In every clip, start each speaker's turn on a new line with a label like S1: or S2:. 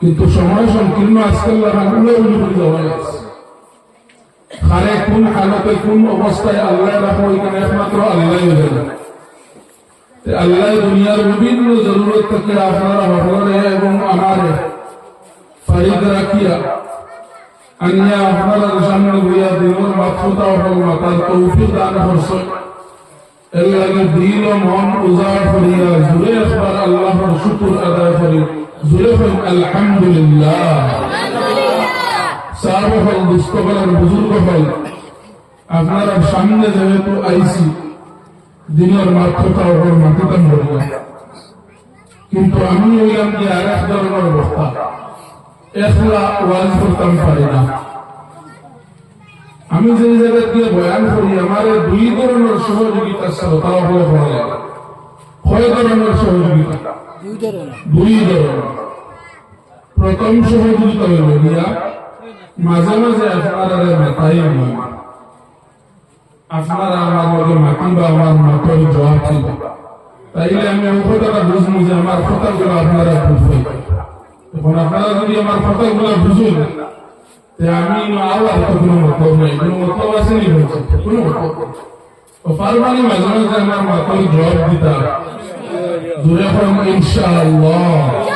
S1: কিন্তু সময় সংকীর্ণ আজকাল লাগাগুলো উল্লেখ দেওয়া যাচ্ছে খারে কোন হালতে কোন অবস্থায় আল্লাহ রাখো, এখানে একমাত্র আল্লাহ জানে তে আল্লাহ দুনিয়ার বিভিন্ন জরুরত থেকে আপনারা সকলে এবং আমারে ফারিদ রাখিয়া আনিয়া আপনারা সামনে বইয়া দিনের মাত্রতা হল মাতার তৌফিক দান করছে এর লাগে দিল, মন উজাড় করিয়া জুড়ে একবার শুকুর আদায় করি জুড়ে হল আলহামদুলিল্লাহ। সার্ব হল দুস্থ বুজুর্গ হল। আপনারা সামনে যেহেতু আইসি দিনের মাত্রতা ওপর মাতিতাম বলিয়া কিন্তু আমি হইলাম যে আর এক ধরনের অবস্থা একলা ওয়াজ করতাম পারি না। আমি যে জায়গা দিয়ে বয়ান করি আমার দুই ধরনের সহযোগিতা শ্রোতা লাগে কয় ধরনের সহযোগিতা? দুই ধরনের। প্রথম সহযোগিতা হইল গিয়া মাঝে মাঝে আপনারা মাথায় নয় আপনারা আমার মাতি বা আমার মাথার জবাব ছিল। তাইলে আমি কথাটা বুঝব যে আমার কথাগুলো আপনারা বুঝবেন। এখন আপনারা যদি আমার কথাগুলো বুঝুন আমি আবার তো কোনো মতলব নেই, কোনো মতলব আছে নি কোনো। পারবানি মাঝে মাঝে আমার মাথার জবাব দিতা জোরে করম ইনশাআল্লাহ।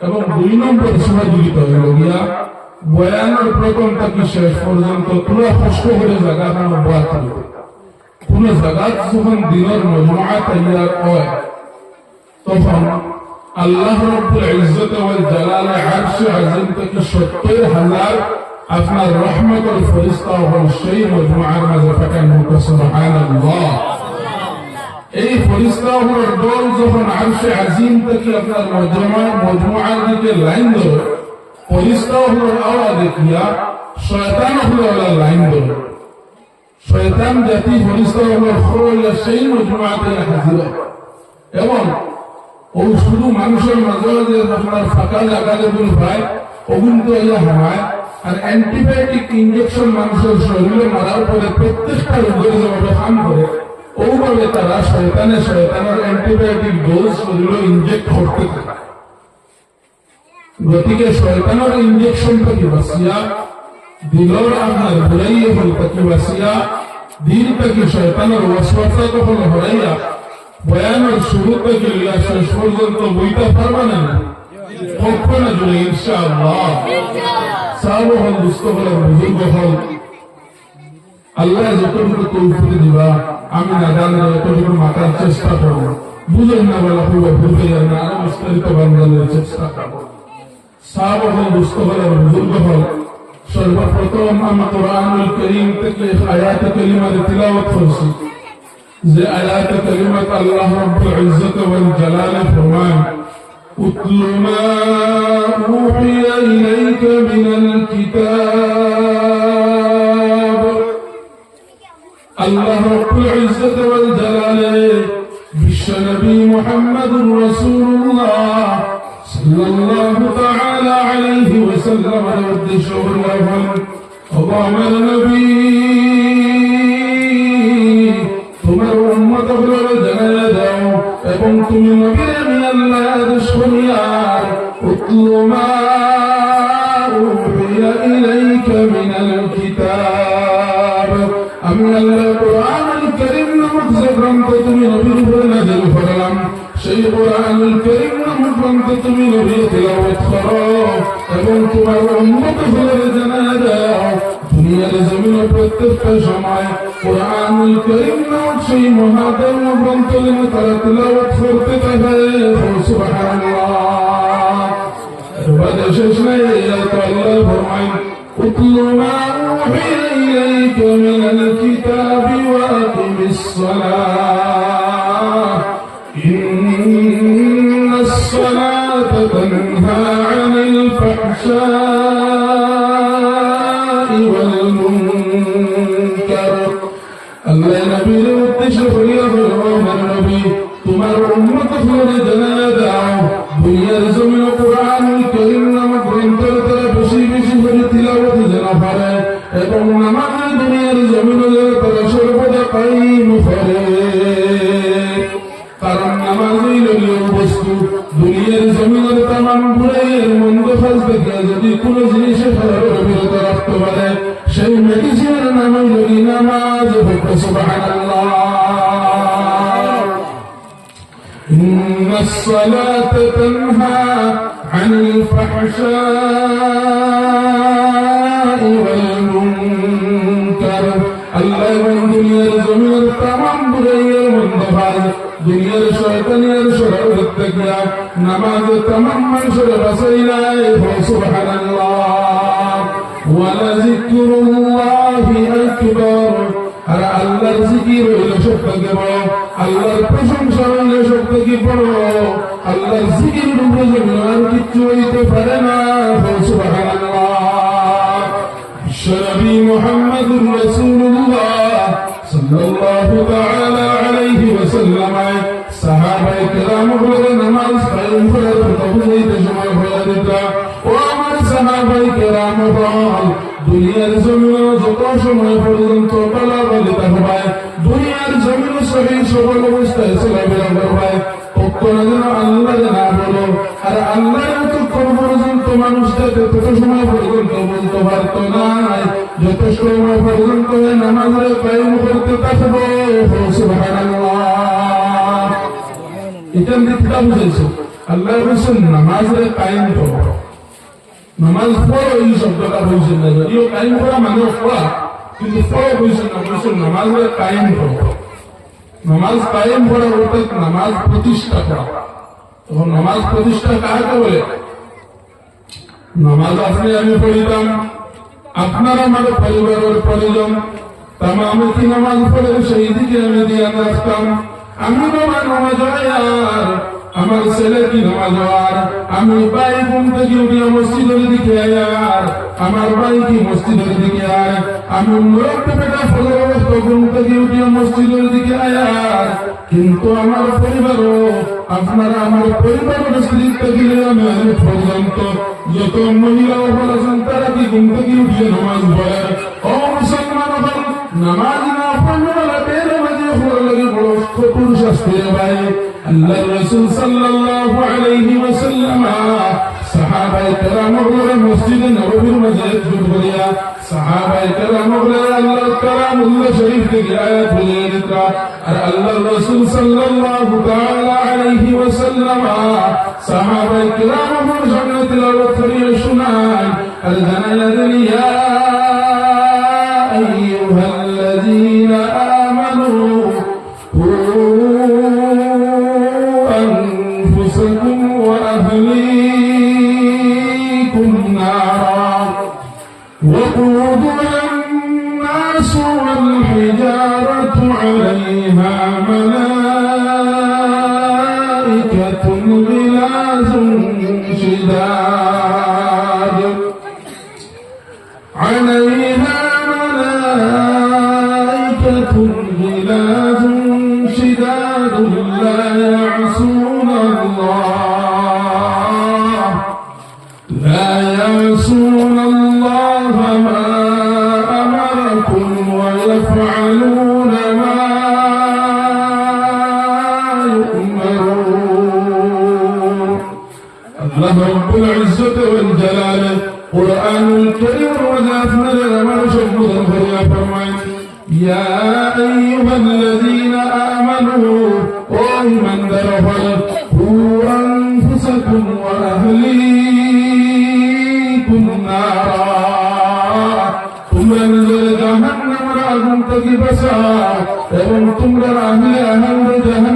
S1: এবং দুই নম্বর সহযোগিতা হইল গিয়া বয়ানের প্রথম থেকে শেষ পর্যন্ত পুরো কষ্ট করে জায়গা কোনো বয়া থাকবে কোন জায়গা যখন দিনের মজমা তৈয়ার হয় তখন আল্লাহ রব্বুল ইজ্জত ওয়াল জালাল আরশ আজিম থেকে 70 হাজার আপনার রহমতের ফেরেশতা হল সেই মজমার মাঝে পাঠান মুখ সুবহানাল্লাহ এই ফরিস্তাগুলোর দল যখন আরশে আজিম থেকে আপনার মজমা মজমুআর দিকে লাইন ধরে ফরিস্তাগুলোর আওয়াজ দেখিয়া শয়তান হলো লাইন ধরে শয়তান জাতি ফরিস্তাগুলোর খোলা সেই মজমুআতে হাজির। এবং ও শুধু মানুষের মাঝে মাঝে আপনার ফাঁকা জায়গা যেগুলো পায় ওগুলো তো ইয়া হয় আর অ্যান্টিবায়োটিক ইঞ্জেকশন মানুষের শরীরে মারার পরে প্রত্যেকটা রোগের যেভাবে কাম করে ওভাবে তারা শয়তানে শয়তানের অ্যান্টিবায়োটিক ডোজ শরীরে ইনজেক্ট করতে থাকে গতিকে শয়তানের ইঞ্জেকশন থেকে বাঁচিয়া দিলর আপনার ঘুরাইয়ে হল থেকে বাঁচিয়া দিন থেকে শয়তানের ওয়াসওয়াসা তখন হরাইয়া বয়ানের শুরু থেকে লিয়া শেষ পর্যন্ত বইটা পারবা না কখনো জুড়ে ইনশাআল্লাহ। সাহাব হল দুস্থ হল বুজুর্গ হল। আল্লাহ যতটুকু তৌফিক দিবা, আমি না জানি যতটুকু মাতার চেষ্টা করব। বুঝেন না বলা খুব ভুলতে যান না আরও বিস্তারিত বাংলাদেশের চেষ্টা করব। সাহাব হল দুস্থ হল বুজুর্গ হল সর্বপ্রথম আমি কোরআনুল করিম থেকে আয়াত করিমার তিলাওয়াত করছি। যে আয়াত করিমাত আল্লাহ রব্বুল ইজ্জত ওয়াল জালাল ফরমান উতল মা উহিয়া ইলাইকা আল্লাহ রব্বুল ইজ্জত ওয়াল জালাল বিশ্বনবী মুহাম্মদুর রাসূলুল্লাহ সাল্লাল্লাহু তাআলা আলাইহি ওয়াসাল্লাম এর উদ্দেশ্য হলো ও আমার নবী القرآن الكريم المكرم تطمين به تلاوة خراب أبنت وأمك فلتنادى ثم لزم الفتف شمعي قرآن الكريم نوت شيء مهادا مكرم كلمة تلاوة خرط تفايف سبحان الله. بدأ ششنا إلى الله فرمين اتل ما أوحي إليك من الكتاب وأقم الصلاة. যদি কোনো জিনিসে ফেরার বিরত রাখতে পারে সেই মেডিসিনের নাম হইল নামাজ সুবহানাল্লাহ إن الصلاة تنهى عن الفحشاء والمنكر الله من دنيا زمير تمام بريا من دفاع دنيا شيطانيا شرع التقيا نماز تمام من شرع بسينا سبحان الله ولذكر الله أكبر আর আল্লাহর জিকির হইলে সব থেকে বড় আল্লাহর প্রশংসা হইলে সব থেকে বড় আল্লাহর জিকির রূপে জন্য আর কিচ্ছু হইতে পারে না সুবহানাল্লাহ বিশ্বনবী মুহাম্মদুর রাসূলুল্লাহ সাল্লাল্লাহু তাআলা আলাইহি ওয়াসাল্লাম সাহাবায়ে কেরাম বলে নামাজ কায়েম করে বুঝাইতে সময় হয়ে দিত ও আমার সাহাবায়ে কেরাম বল দুনিয়ার জমিন যত সময় পর্যন্ত বলাবলি থাকবে দুনিয়ার জমিন সহি সকল অবস্থায় চলাফেরা করবে তখন যেন আল্লাহ না বলো আর আল্লাহ যতক্ষণ পর্যন্ত মানুষটাকে তত সময় পর্যন্ত বলতে পারতো না যত সময় পর্যন্ত নামাজের কায়েম করতে থাকব, সুবহানাল্লাহ। এটা মিথ্যা বুঝেছ আল্লাহ রসুল নামাজের কায়েম করো নামাজ পড়ো এই শব্দটা বলছেন না যদিও কায়েম করা মানে পড়া কিন্তু পড়ো বলছেন না বলছেন নামাজের কায়েম করো নামাজ কায়েম করা অর্থাৎ নামাজ প্রতিষ্ঠা করা তখন নামাজ প্রতিষ্ঠা কাকে বলে নামাজ আপনি আমি পড়িতাম আপনার আমার পরিবারের প্রয়োজন তাম আমি কি নামাজ পড়ে সেই দিকে আমি দিয়ে আসতাম আমি বাবা নামাজ আর আমার ছেলে কি নামাজ আর আমি ভাই ঘুম থেকে উঠিয়া মসজিদের দিকে আয়ার, আমার ভাই কি মসজিদের দিকে আয় আমি লোক বেটা অবস্থা ঘুম থেকে উঠিয়া মসজিদের দিকে আয়ার। কিন্তু আমার পরিবারও, আপনারা আমার পরিবারের স্ত্রী থেকে আমি পর্যন্ত যত মহিলা বলেছেন তারা কি ঘুম থেকে উঠিয়ে নামাজ পড়ে ও মুসলমান নামাজ বড় কঠোর শাস্তি ভাই আল্লাহ রসুল সাল্লাল্লাহু আলাইহি ওয়াসাল্লাম সাহাবায়ে কেরাম বলে মসজিদে নববীর মাঝে একজুট করিয়া সাহাবায়ে কেরাম বলে আল্লাহ কালামুল্লাহ শরীফ থেকে আয়াত বলে দিত আর আল্লাহ রসুল সাল্লাল্লাহু তাআলা আলাইহি ওয়াসাল্লাম সাহাবায়ে কেরাম বলে সামনে তিলাওয়াত করিয়া শোনায় আর জানাইয়া দিল ইয়া তাআলা ফরমান ইয়া আইয়ুহাল্লাযীনা আমানু ও ঈমানদার হল কু আনফুসাকুম ওয়া আহলিকুম নারা তোমরা নিজের জাহান্নামের আগুন থেকে বাঁচাও এবং তোমরা আহলে আহলে জাহান্নাম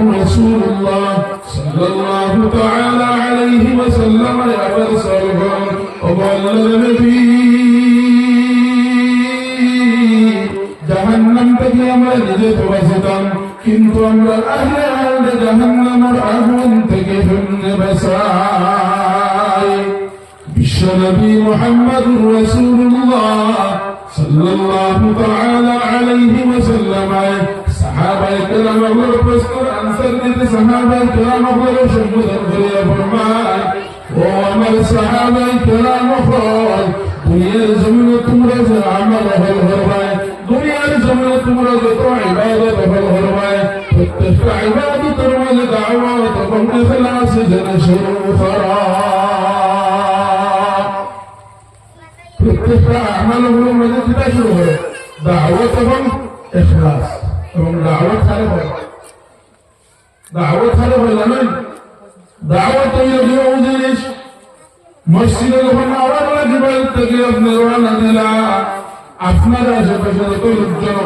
S1: মুহাম্মদুর রাসূলুল্লাহ সাল্লাল্লাহু তাআলা আলাইহি ওয়াসাল্লাম আবার সরবন ও বললেন নবী জাহান্নাম থেকে আমরা নিজে তো বাঁচতাম কিন্তু আমরা আহলে আহলে জাহান্নামের আগুন থেকে ফিরনে বাঁচাই বিশ্বনবী মুহাম্মদুর রাসূলুল্লাহ সাল্লাল্লাহু তাআলা আলাইহি ওয়াসাল্লাম সাহাবায়ে কেরামগুলোর আনসার দিতে সাহাবায়ে কেরামগুলোর সম্বোধন করে ফরমায় ও আমার সাহাবায়ে কেরাম হল দুনিয়ার জমিনে তোমরা যে আমল হল হরবায় দুনিয়ার জমিনে তোমরা যত ইবাদত হল। হরবায় প্রত্যেকটা ইবাদতের মাঝে দাওয়াত এবং ইখলাস যেন শুরু করা প্রত্যেকটা আমালগুলোর মধ্যে যেটা শুরু হয় দাওয়াত এবং ইখলাস এবং দাওয়াত খালে হয় দাওয়াত হয়, জানেন? দাওয়াত হইল কেউ জিনিস। মসজিদে যখন আওয়াজ লাগবে থেকে দিলা। আপনার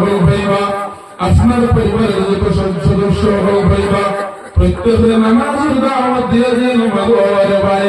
S1: হল পাইবা আপনার পরিবারের হল প্রত্যেকের দাওয়াত দিয়ে যে নামাজ হওয়ারে ভাই।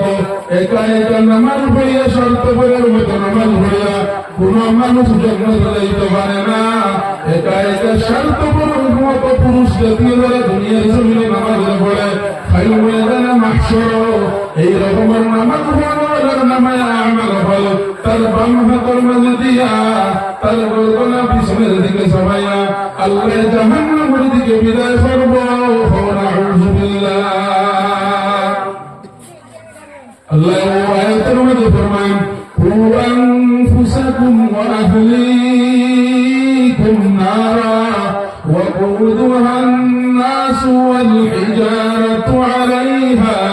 S1: একা একা নামাজ পড়িয়া, শর্ত পরের মতো নামাজ পড়িয়া, কোন মানুষ জন্ম যাইতে পারে না। একা একা স্বার্থ পরের মতো পুরুষ জাতীয় যারা দুনিয়ার জমিনে নামাজ পড়ে খাই ময়দানে দিকে বিদায় করব। বিল্লাহ الله آيات الولد فرمان أنفسكم وأهليكم نارا وقودها الناس والحجارة عليها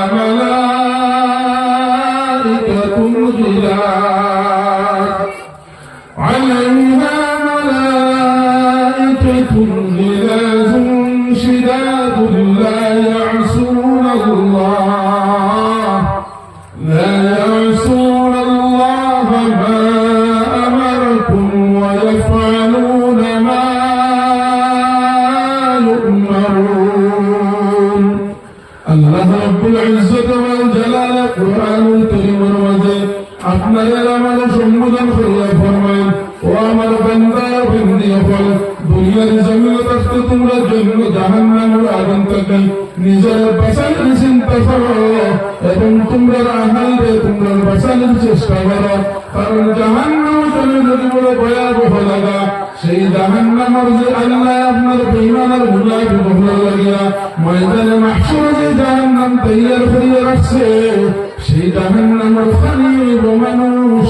S1: আপনার বেঈমানের মুনাফিক লাগিয়া ময়দানে মাহশরে যে জাহান্নাম তৈয়ার করিয়া রাখছে সেই জাহান্নামের খালি মানুষ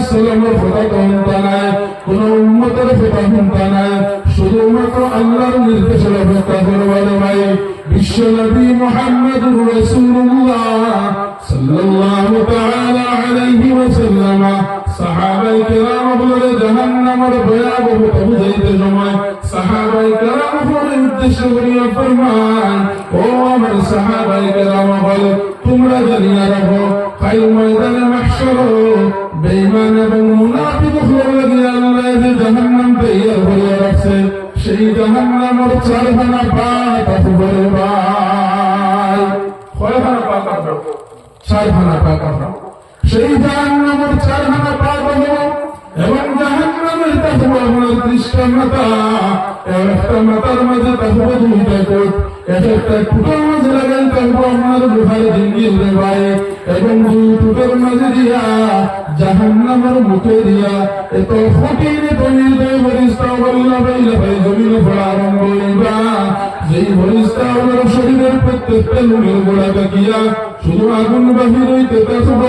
S1: ওয়াসসালামের কথা কমতা নাই, কোন উম্মতের কথা কমতা নাই। শুধুমাত্র আল্লাহর হল তোমরা জানিয়া রাখো কাল ময়দানে মাহশর বেঈমান এবং মুনাফিক হয়ে আল্লাহ যে জাহান্নাম তৈরি হয়ে রাখছে সেই জাহান্নামের চারখানা পাত আসবে ভাই। কয়খানা পাত আসবে চারখানা পাত আসবে সেই জাহান্নামের চারখানা পাত হলো এবং একটা মাঝে তাকবো দুইটা কোট এক একটা টুটোর মাঝে লাগাই তাকবো আপনার লোহার জিঙ্গির রে ভাই এবং দুই টুটোর মাঝে দিয়া, জাহান্নামের মুখে দিয়া, এত ফটিনে তৈরি দেয় বরিস্তা বললা ভাইলা ভাই, জমিনে পড়া আরম্ভ হইবা। যেই বরিস্তা আপনার শরীরের প্রত্যেকটা লুমের গোড়া শুধু আগুন বাহির হইতে তাকবো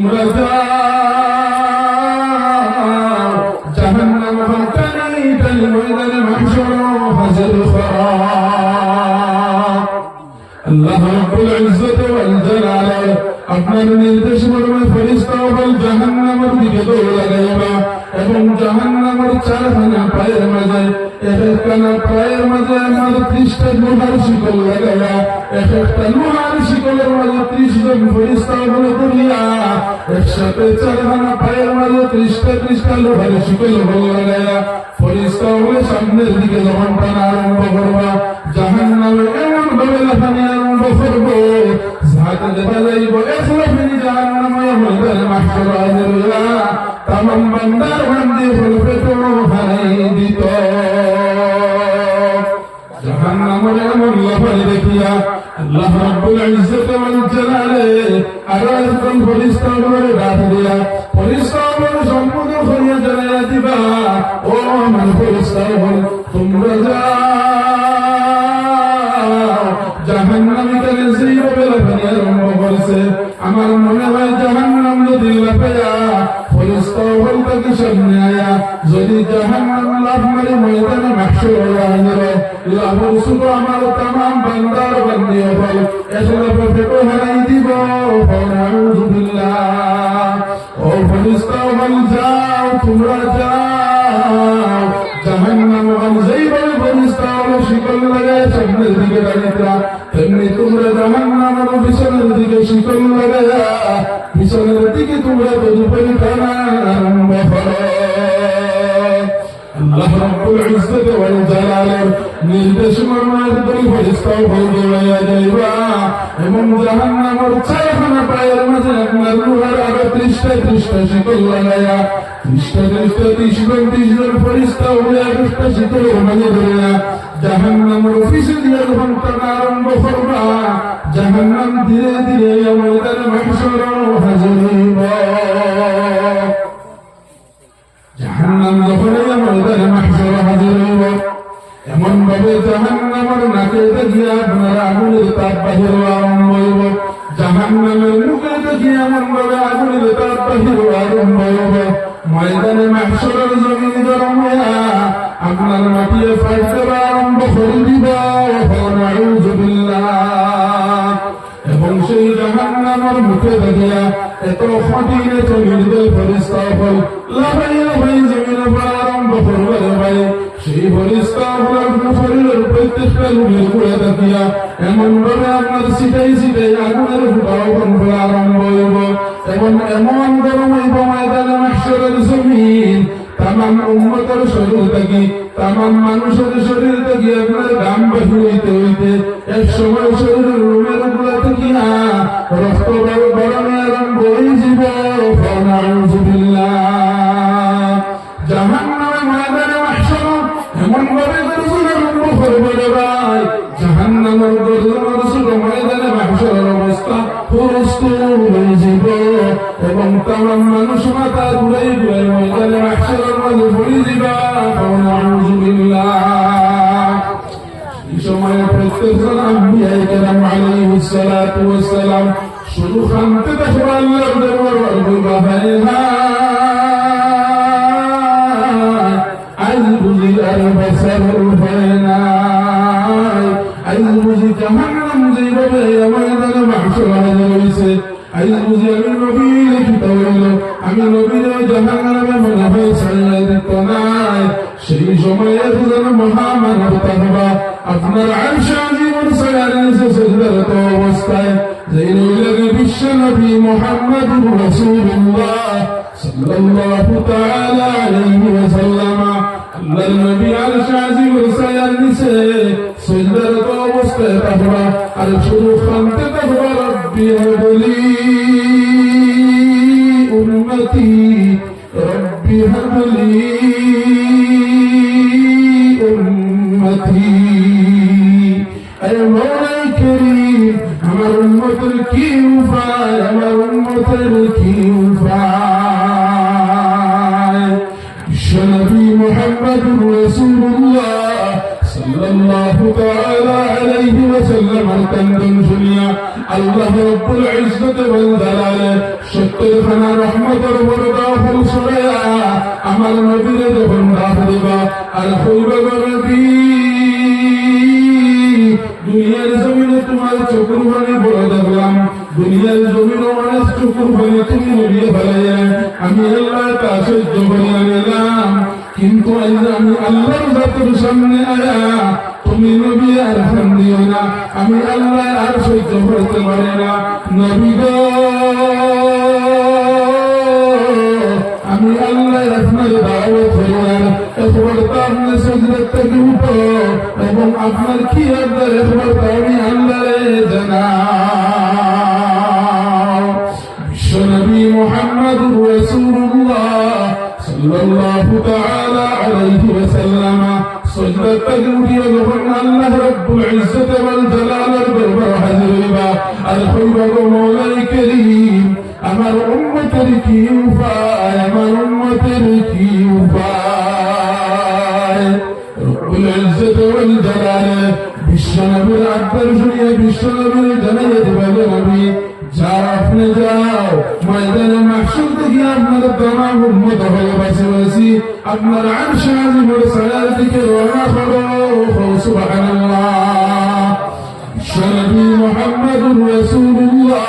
S1: তোমরা যাও। জাহান্নাম হকানি টানি ময়দানে মাহশর হাজির করা আল্লাহ রাব্বুল ইজ্জত ওয়াল জালাল আপনার নির্দেশ মর্মে ফেরেশতা বল জাহান্নামের দিকে দৌড় লাগাইবা এবং জাহান্নামের চারখানা পায়ের মাঝে এক একখানা পায়ের মাঝে আমার ত্রিশটা লোহার শিকল লাগাইয়া এক একটা লোহার শিকলের মাঝে ত্রিশ জন বলে করিয়া, একসাথে চারখানা পায়ের মাঝে ত্রিশটা ত্রিশটা লোহার শিকল বল লাগাইয়া সামনের দিকে যখন টানা আরম্ভ করবা, জাহান্নামে এমন ভাবে লাফানি আরম্ভ করব যাতে দেখা যাইব এসলো ফিনি জাহান্নামে ময়দানে মাহশর হাজির হইয়া তামাম বান্দার বান্দি হলবে তো দিত। ইজ্জত ওয়াল জালালে আরও একজন ফেরেশতা বলে ডাক দিয়া ফেরেশতা বলে সম্বোধন করিয়া জানাইয়া দিবা ও আমার ফেরেশতা তোমরা যাও জাহান্নামীকে যদি লাফাইয়া ফেরেশতা তাকে সামনে আয়া যদি জাহান্নাম লাভ মারি ময়দানে মাকসুর হয়ে লাভর শুধু আমার তামাম বান্দার বান্দি হল এসলে পেটো হারাই দিব নাউজুবিল্লাহ ও ফেরেশতা বল, যাও, তোমরা যাও। জাহান্নাম বল ফেরেশতা বল শিকল লাগায় সামনের দিকে দাঁড়িয়ে তেমনি তোমরা জাহান্নামের পিছনের দিকে শিকল লাগায়া পিছনের দিকে তোমরা তদুপরি টানা আরম্ভ করো। আল্লাহ রাব্বুল ইজ্জত ওয়াল জালালের নির্দেশ মর্মে একদল ফেরেশতা হয়ে যাইবা এবং জাহান্নামের চারখানা পায়ের মাঝে আপনার লোহার আরও ত্রিশটা ত্রিশটা শিকল লাগায়া ত্রিশ জন ত্রিশ জন ফেরেশতা হয়ে একটা শিকলের মাঝে ধরিয়া জাহান্নামের অফিসে দিয়ে যখন টানা আরম্ভ করবা জাহান্নাম ধীরে ধীরে ময়দানে মাহশর হাজির হইব জাহান্নাম যখন ময়দানে মাহশর হাজির হইব এমন ভাবে জাহান্নামের নাকে দেখিয়ে আপনার আগুনের তাপ বাহির আরম্ভ হইব জাহান্নামের মুখে দেখিয়ে এমন ভাবে আগুনের তাপ বাহির আরম্ভ হইব ময়দানে মাহশরের জমিন গরম আপনার মাটিয়ে ফাটতে আরম্ভ করে দিব এবং সেই জাহান্নামের মুখে দেখিয়া এত ফটিনে চলিতে ফেরেশতা হল প্রত্যেকটা লুমের করে দেখিয়া এমন ভাবে আপনার সিটাই সিটাই আগুনের ফুটাও করা আরম্ভ হইব এবং এমন গরম হইব ময়দানে মাহশরের জমিন তামাম উম্মতের শরীর রক্ত গরমে আরম্ভ হয়ে নাউজুবিল্লাহ করবে রে ভাই জাহান্নামের গর্জন ময়দানে মাহশরের অবস্থা পুরস্ত হয়ে যাব এবং তামাম মানুষ মাথা ঘুরাই ঘুরাই ময়দানে মাসের মাঝে পড়ে দিবা নাউজুবিল্লাহ এই সময় প্রত্যেকজন আম্বিয়ায়ে কেরাম আলাইহিস সালাতু ওয়াস সালাম শুধু খানতে দেখবা আল্লাহর দরবার বলবা হায় হায় আজ বুঝি আর বছর উপায় ময়দানে মাহশর হাজির হয়েছে আজ বুঝি আমি নবী লিখিত হইল আমি নবীর জাহান্নামে মনে হয় ছাড়িয়ে দিত নাই সেই সময়ে যেন মহামানবতা হবা আপনার আরশ আজিমুর সায়ারে নিচে সেজদারত অবস্থায় যেই নইলেন বিশ্ব নবী মুহাম্মদুর রাসূলুল্লাহ সাল্লাল্লাহু তাআলা আলাইহি ওয়াসাল্লাম আল্লাহর নবী আরশ আজিমুর সায়ার নিচে সেজদারত অবস্থায় তাহবা আর শুধু কানতে তাহবা রব্বি হাবলি উম্মতি রব্বি হাবলি উম্মতি আরে মৌলাই করিম আমার উম্মতের কি উপায় আমার উম্মতের কি উপায় বিশ্বনবী মুহাম্মদুর রাসূলুল্লাহ সাল্লাল্লাহু তাআলা আলাইহি ওয়াসাল্লামের কান্দন শুনিয়া আল্লাহ রাব্বুল ইজ্জত ওয়াল জালাল সত্তর খানা রহমতের আমার নবীর যখন দিবা, আর কইবা গো নবী। দুনিয়ার জমিনে তোমার চকুর পানি বড় দেখলাম, দুনিয়ার জমিনে অনেক চকুর পানি তুমি নড়িয়ে ফেলাইয়া আমি আল্লাহ তা সহ্য করিয়া নিলাম কিন্তু আমি আল্লাহর জাতের সামনে আয়া তুমি নবী আর খান দিও না আমি আল্লাহ আর সহ্য করতে পারি না নবী গো আমি আল্লাহ আপনার দাওয়াত হইলাম একবার তো আপনি সজরত থেকে উঠো এবং আপনার কি আবদার একবার তো আমি আল্লাহ জানাও বিশ্বনবী মুহাম্মদুর রাসূলুল্লাহ সাল্লাল্লাহু তাআলা আলাইহি ওয়াসাল্লাম সজরত থেকে উঠিয়া যখন আল্লাহ রাব্বুল ইজ্জত ওয়াল জালালের দরবার হাজির হইবা আর কইবা গো মওলাই করিম আমার উম্মতের কি উপায় আমার উম্মতের কি উপায় রব্বুল ইজ্জত ওয়াল জালাল বিশ্বনবীর আব্বার শুনিয়ে বিশ্বনবীর জানাইয়ে দিবা গো নবী যাও আপনি যাও ময়দানে মাহশুর থেকে আপনার দমা উম্মত হয়ে বসে বসি আপনার আরশ আজিমের সায়ার দিকে রওনা করো সুবহানাল্লাহ বিশ্বনবী মুহাম্মদুর রাসূলুল্লাহ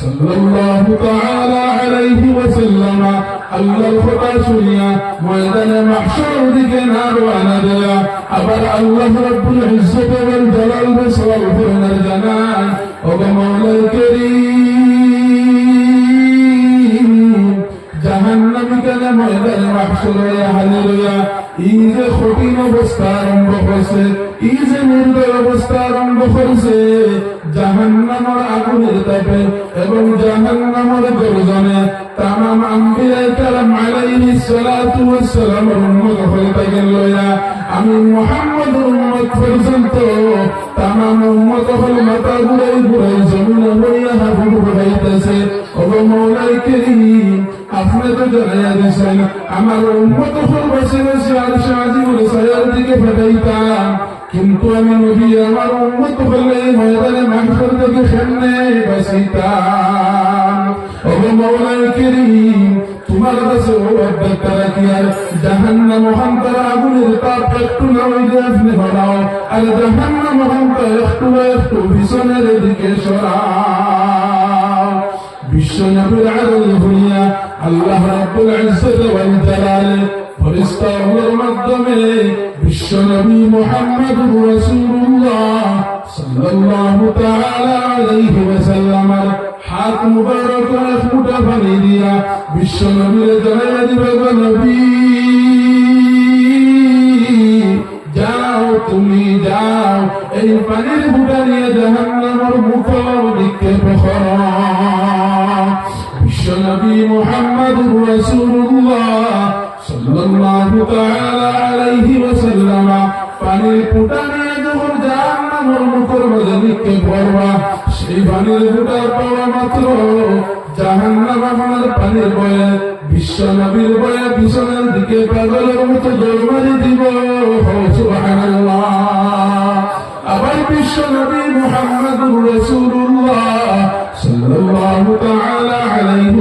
S1: সাল্লাল্লাহু তাআলা আলাইহি ওয়াসাল্লাম আল্লাহর কথা শুনিয়া ময়দানে মাহশর দিকে না রওনা দেয়া আবার আল্লাহ রাব্বুল ইজ্জত ওয়াল জালাল সওয়াল কেন ময়দানে মাহশর হইয়া হাজির হইয়া এই যে কঠিন অবস্থা আরম্ভ করছে এই যে নির্দয় অবস্থা আরম্ভ করছে জাহান্নামের আগুনের তাপে এবং জাহান্নামের গর্জনে তামাম আম্বিয়ায়ে কেরাম আলাইহিস সালাতু ওয়াস আমি মুহাম্মদের উম্মত পর্যন্ত তামাম উম্মত হল মাথা ঘুরাই ঘুরাই জমিনে তো জানাইয়া দিয়েছেন আমার উন্মত বসে আর সাজিবুল সায়ার দিকে ফেটাইতাম কিন্তু আমি নবী, আমার উন্মত হলে ময়দানে মাংসের থেকে সামনে বাসিতাম। তোমার কাছে রাখি আর জাহান্নাম মহান্তর আগুনের তাপ একটু না হইলে আপনি হরাও। আর মহান্তর একটু একটু পিছনের দিকে সরাও। বিশ্ব নবীর আদল হইয়া আল্লাহ রাব্বুল ইজ্জত ওয়াল জালাল ফেরেশতাগুলোর মাধ্যমে বিশ্ব নবী মুহাম্মদুর রাসূলুল্লাহ সাল্লাল্লাহু তাআলা আলাইহি ওয়াসাল্লামের হাত মুবারক এক মুঠা পানি দিয়া বিশ্ব পানির বুটা নিয়ে জাহান্নামের মুখ নিক্ষেপ করো বিশ্বনবী মুহাম্মদুর রাসূলুল্লাহ সাল্লাল্লাহু তাআলা আলাইহি ওয়াসাল্লাম পানির ফুটা নিয়ে যখন জাহান্নাম আমার মুখের মাঝে নিক্ষেপ সেই পানির ফুটা পাওয়া মাত্র জাহান্নাম আমার পানির বয়ে, বিশ্ব নবীর বয়ে পিছনের দিকে পাগলের মতো মারি দিব। সুবহানাল্লাহ। আবার বিশ্ব নবী মুহাম্মদুর রাসূলুল্লাহ সাল্লাল্লাহু তাআলা আলাইহি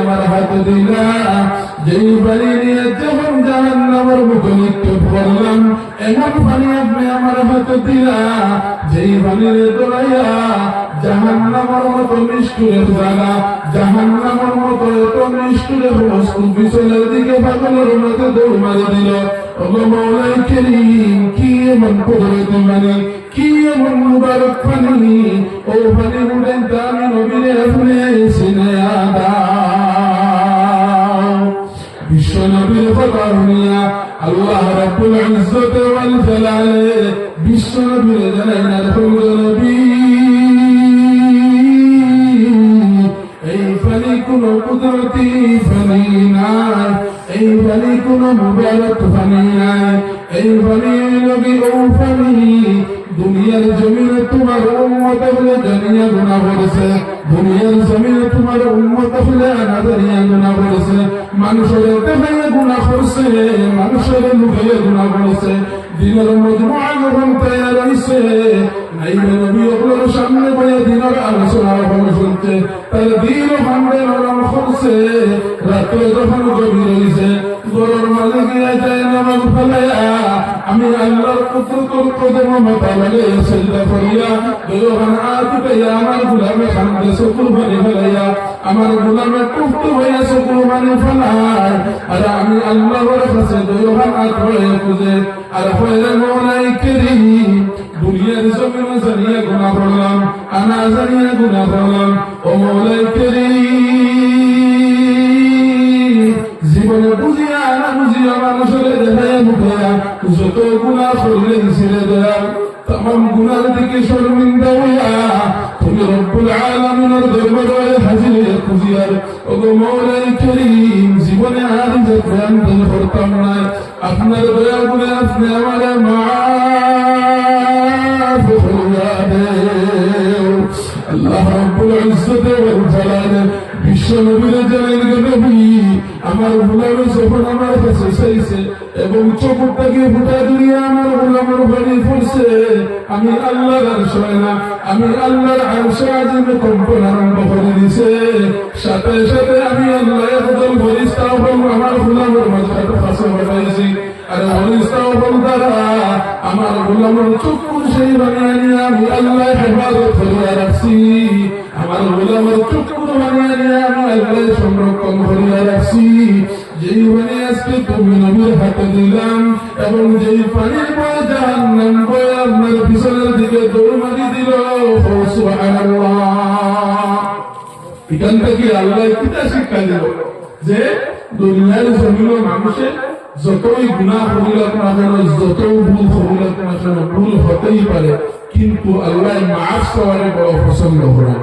S1: আমার হাতে দিলা যেই বাণী নিয়ে যখন জাহান্নামের মুখে নিক্ষেপ করলাম এমন বাণী আপনি আমার হাতে দিলা, যেই বাণীর দোলাইয়া জাহান্নামের মতো নিষ্ঠুরের জাহান্নামের মতো এত নিষ্ঠুরের দিকে দৌড় মারি দিল। ওগো মৌলাই করিম, কি এমন কুদরতি বাণী, কি এমন মুবারক পানি ও পানি দামি নবীরে আপনি আদাও এই ফানি কোন কুদরতি ফানি নাই এই ফানি কোন মুবারক ফানি নাই এই ফানি নবী ও ফানি দুনিয়ার জমিনে তোমার উম্মত হলে জানিয়া গুণা করেছে দুনিয়ার জমিনে তোমার উম্মত হলে আনাদারিয়া গুণা করেছে মানুষের দেখাইয়া গুণা করছে, মানুষের মুখে গুণা করেছে দিনের মজমুআ যখন তৈরি হয়েছে নাইবে নবী ওগুলোর সামনে বয়ে দিনের আলোচনা ভাবে শুনছে। তার দিন নরম করছে যখন গভীর আমি আল্লাহর আমার গুলামে খান্দে চকুর পানি ফেলাইয়া, আমার আমি আল্লাহর কাছে দোহান আত হয়ে খুঁজে আর হয়ে মৌলাই কেরিম দুনিয়ার জমিনে জানিয়ে গুণা করলাম, আনা জানিয়ে গুণা করলাম। ও মৌলাই কেরিম যত গুণা করলে ছেড়ে দেয়া তাম গুণার দিকে শর্মিন্দা হইয়া, তুমি রব্বুল আলামিনের দরবারে হাজির হইয়া খুঁজিয়ার, ওগো মৌলাই করিম, জীবনে আর যে জ্ঞান দান করতাম না। আপনার দয়া গুণে আপনি আমার দেও। আল্লাহ রব্বুল ইজ্জত ওয়াল জালাল বিশ্ব নবীর গো নবী আমার গোলামে যখন আমার কাছে চাইছে এবং চোখটাকে ফুটা দিয়ে আমার গোলামের বাড়ি পড়ছে আমি আল্লাহর আরশ না, আমি আল্লাহর আরশ আজিমে কম্পন আরম্ভ করে দিছে। সাথে সাথে আমি আল্লাহ একদল ফরিস্তা হল আমার গোলামের মাঝখানে ফাঁসে বানাইছি আর ফরিস্তা হল দ্বারা আমার গোলামের চক্ষু সেই বানিয়ে নিয়ে আমি আল্লাহ হেফাজত করিয়া রাখছি। আমার গোলামের চক্ষু বানিয়ে নিয়ে আমি আল্লাহ সংরক্ষণ করিয়া তুমি নবীর আপনার পিছনের দিকে দৌড় দিল। এখান থেকে আল্লাহ কিতা শিক্ষা দিল যে দুনিয়ার জমিন মানুষে যতই গুণা করিলাম না কেন যত ভুল করিলাম না কেন ভুল হতেই পারে কিন্তু আল্লাহ মাফ করারে বড় পছন্দ করে।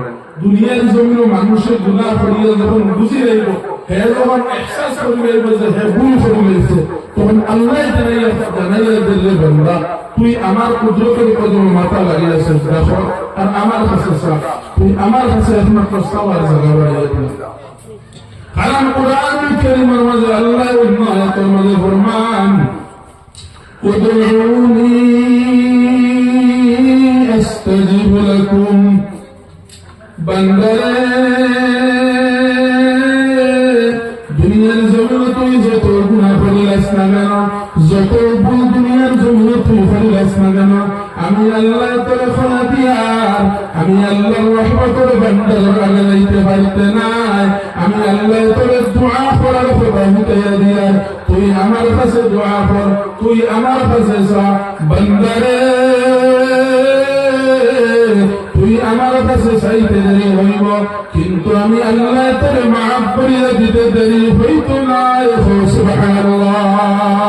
S1: দুনিয়ার জমিন মানুষের গুণা করিয়া যখন বুঝি রইব হে যখন এহসাস করি রইব যে হে ভুল করি রয়েছে তখন আল্লাহ জানাইয়া জানাইয়া দিলে বন্ধা তুই আমার কুদরতের কদম মাথা লাগিয়েছে দেখো, আর আমার কাছে তুই আমার কাছে একমাত্র চাওয়ার জায়গা বাড়িয়ে কারণ কোরআন কারীমের মাঝে জমিনে তুই যত গুণা করিলাস না কেন? যত ভুল দুনিয়ার জমিনে তুই করিলাস না কেন? আমি আল্লাহ তোর খোলা দিয়ার আমি আল্লাহ রহমতের বান্দার আগে যাইতে পারতে নাই। আমি আল্লাহ তোর দোয়া করার হুতাইয়া দিয়ার তুই আমার কাছে দোয়া কর তুই আমার কাছে যা, বান্দারে। আমার কাছে চাইতে দেরি হইব, কিন্তু আমি আল্লাহ তোর মাফ করিয়া দিতে দেরি হইত না। সুবহানাল্লাহ।